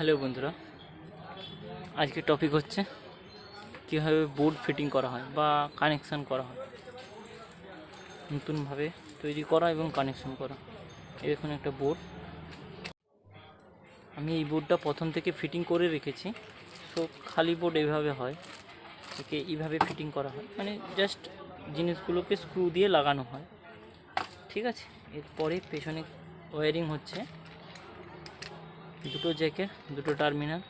Hello বন্ধুরা, আজকে topic হচ্ছে কীভাবে বোর্ড ফিটিং করা হয় বা কানেকশান করা হয়। নতুনভাবে তৈরি করা এবং কানেকশন করা দেখুন একটা বোর্ড আমি এই বোর্ডটা প্রথম থেকে ফিটিং করে রেখেছি, তো খালি বোর্ড এইভাবে হয়, একে এইভাবে ফিটিং করা হয়। মানে জাস্ট জিনিসগুলোকে স্ক্রু দিয়ে লাগানো হয়, ঠিক আছে? এরপরে পেছনে ওয়ারিং হচ্ছে। দুটো জ্যাকের দুটো টার্মিনাল,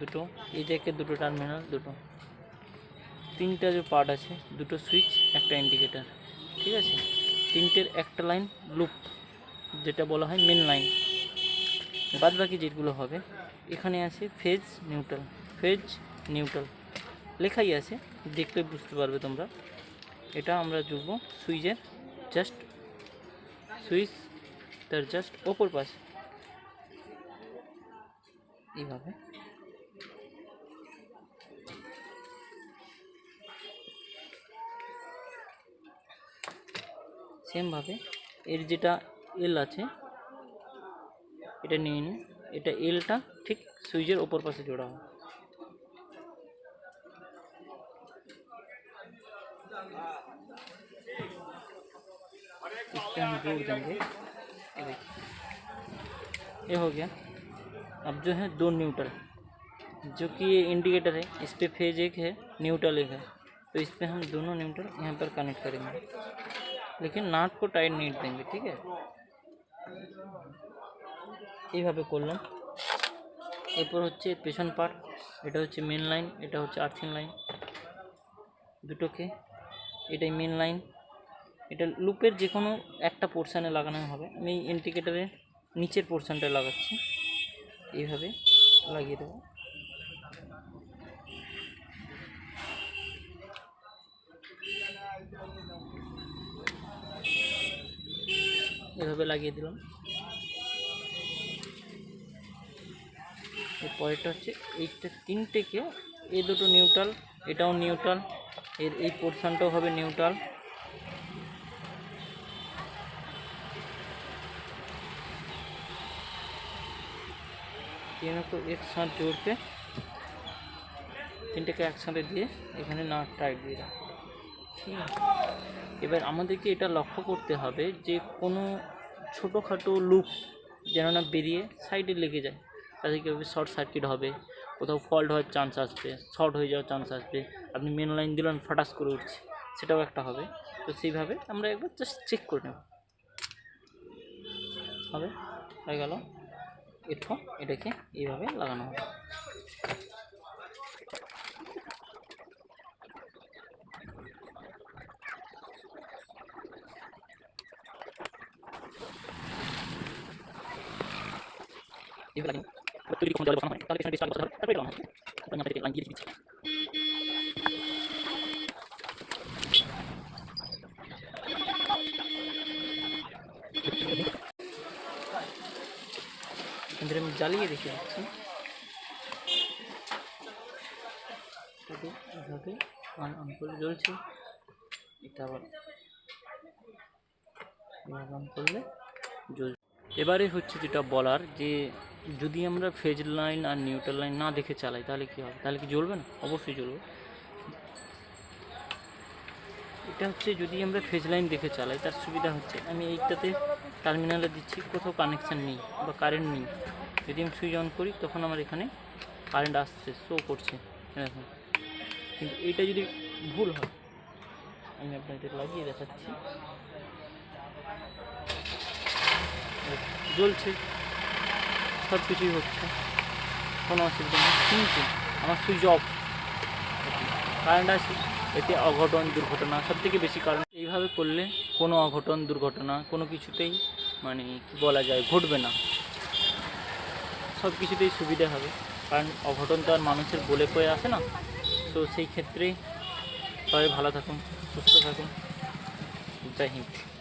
দুটো এই জ্যাকের দুটো টার্মিনাল, দুটো। তিনটা যে পার্ট আছে, দুটো সুইচ, একটা ইন্ডিকেটার ঠিক আছে? তিনটের একটা লাইন লুপ যেটা বলা হয় মেন লাইন বাদ বাকি যেগুলো হবে, এখানে আছে ফেজ নিউট্রাল ফেজ নিউট্রাল লেখাই আছে, দেখলে বুঝতে পারবে তোমরা। এটা আমরা জুড়বো সুইচের জাস্ট সুইচ তার জাস্ট ওপর পাশে। এইভাবে সেমভাবে এর যেটা এল আছে এটা নিয়ে নিন এটা এলটা ঠিক সুইচের ওপর পাশে জোড়া হয় इससे हम जोड़ देंगे ये देखिए ये हो गया अब जो है दो न्यूट्रल जो कि ये इंडिकेटर है इस पे फेज एक है न्यूट्रल एक है तो इस पे हम दोनों न्यूट्रल यहाँ पर कनेक्ट करेंगे लेकिन नाट को टाइट नहीं देंगे ठीक है এইভাবে করলাম এরপর হচ্ছে পেছন পার্ট এটা হচ্ছে মেন লাইন এটা হচ্ছে আর্থিং লাইন দুটোকে এটাই মেন লাইন এটা লুপের যে কোনো একটা পোর্শানে লাগানো হবে আমি ইন্ডিকেটারের নিচের পোর্শনটা লাগাচ্ছি এইভাবে লাগিয়ে দেবো। এভাবে লাগিয়ে দিলাম। পরেরটা হচ্ছে এইটা তিনটেকে এই দুটো নিউট্রাল এটাও নিউট্রাল এর এই পোর্শনটাও হবে নিউট্রাল तीनों को एक साथ जोड़ के তিনটেকে একসাথে দিয়ে এখানে নাট টাইট দিয়ে দেয় ঠিক আছে এবার আমাদেরকে এটা লক্ষ্য করতে হবে যে কোনো ছোটোখাটো লুপ যেন না বেরিয়ে সাইডে লেগে যায় তাতে কীভাবে শর্ট সার্কিট হবে কোথাও ফল্ট হওয়ার চান্স আসবে শর্ট হয়ে যাওয়ার চান্স আসবে আপনি মেন লাইন দিলেন ফাটাস করে উঠছে সেটাও একটা হবে তো সেইভাবে আমরা একবার জাস্ট চেক করে নেব হবে হয়ে গেল এরপর এটাকে এইভাবে লাগানো হবে। লাগিয়ে এবার তৈরি কখন জলে বসানো হয়? তাহলে পেছনে ডিসকাল করতে হবে তারপরে লাগানো হবে, তারপর মাথা থেকে লাইন দিচ্ছি। এদের আমি জ্বালিয়ে রেখে দিচ্ছি। এভাবে অন করে জ্বলছে। এটা আবার অন করলে জ্বলছে। এবারে হচ্ছে যেটা বলার যে, যদি আমরা ফেজ লাইন আর নিউট্রাল লাইন না দেখে চালাই, তাহলে কী হবে? তাহলে কি জ্বলবে না? অবশ্যই জ্বলবে। এটা হচ্ছে যদি আমরা ফেজ লাইন দেখে চালাই, তার সুবিধা হচ্ছে, আমি এইটাতে টার্মিনালে দিচ্ছি, কোথাও কানেকশান নেই বা কারেন্ট নেই। যদি আমি সুইচ অন করি, তখন আমার এখানে কারেন্ট আসছে শো করছে, এরকম। কিন্তু এইটা যদি ভুল হয়, আমি আপনাদের লাগিয়ে দেখাচ্ছি। জ্বলছে সব কিছুই হচ্ছে, কোনো অসুবিধা নেই। কিন্তু আমার সুইচ অফ কারেন্ট আছে, এতে অঘটন, দুর্ঘটনা সব থেকে বেশি কারণ। এইভাবে করলে কোনো অঘটন, দুর্ঘটনা, কোনো কিছুতেই মানে কি বলা যায়, ঘটবে না। সব কিছুতেই সুবিধা হবে। কারণ অঘটন তো আর মানুষের বলে কয়ে আসে না। তো সেই ক্ষেত্রে সবাই ভালো থাকুন, সুস্থ থাকুন। জয় হিন্দ।